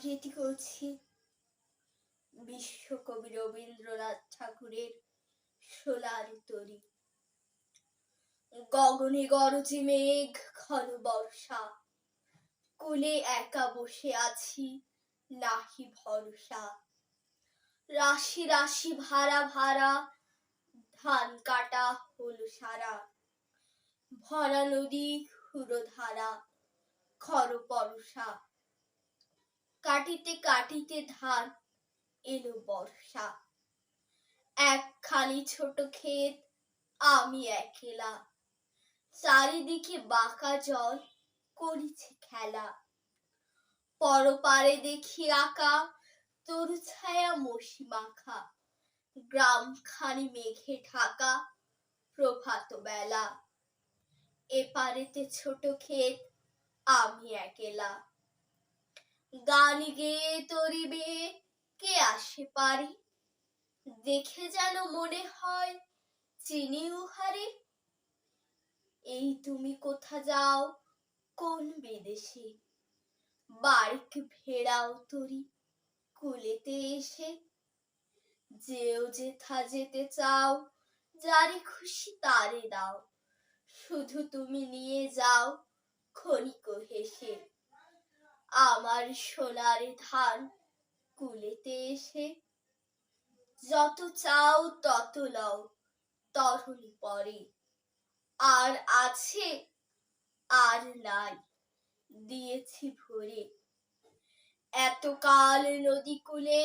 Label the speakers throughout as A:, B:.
A: আবৃত্তি করছি। বিশ্বকবি রবীন্দ্রনাথ ঠাকুরের সোলার তরি গগনে গরজে মেঘ, ঘন বর্ষা। কোলে একা বসে আছি, নাহি ভরসা। রাশি রাশি ভাড়া ভাড়া, ধান কাটা হলো সারা। ভরা নদী হুড়ো ধারা খর পরশা কাটিতে কাটিতে ধান এলো বর্ষা। এক খালি ছোট ক্ষেত, আমি একলা। চারিদিকে বাঁকা জল করিছে খেলা। পরপারে দেখি আঁকা তরু ছায়া মসি মাখা। গ্রাম খানি মেঘে ঢাকা প্রভাত বেলা। এপারেতে ছোট ক্ষেত, আমি একলা। গান গেয়ে তরিবে কে আসে পারে? দেখে যেন মনে হয় চিনি উহারে। এই তুমি কোথা যাও? কোন বিদেশে? বারিক ভেড়াও তরি কুলেতে এসে। যেও যেথা যেতে চাও, যারে খুশি তারে দাও। শুধু তুমি নিয়ে যাও, ক্ষণিক হেসে। আমার সোনার ধান কুলেতে এসে যত চাও তত লও, তরুণ পরে। আর আছে, আর নাই, দিয়েছি ভরে। এতকাল নদী কূলে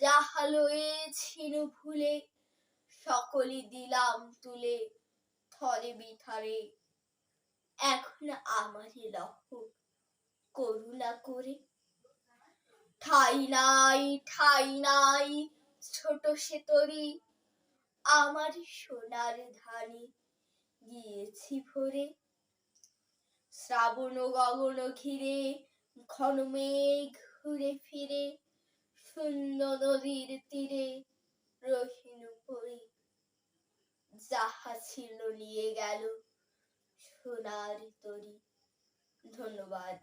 A: যাহা লয়েছিল ভুলে সকলে দিলাম তুলে থরে বিথারে। এখন আমারই লক্ষ্য করুণা করে। ঠাই নাই ঠাই নাই, ছোট সে তরি, আমার সোনার ধানে গিয়েছি ভরে। শ্রাবণ গগন ঘিরে, ঘন মেঘ ঘুরে ফিরে, শূন্য নদীর তীরে রহিনু পরে। যাহা ছিল নিয়ে গেল সোনার তরি। ধন্যবাদ।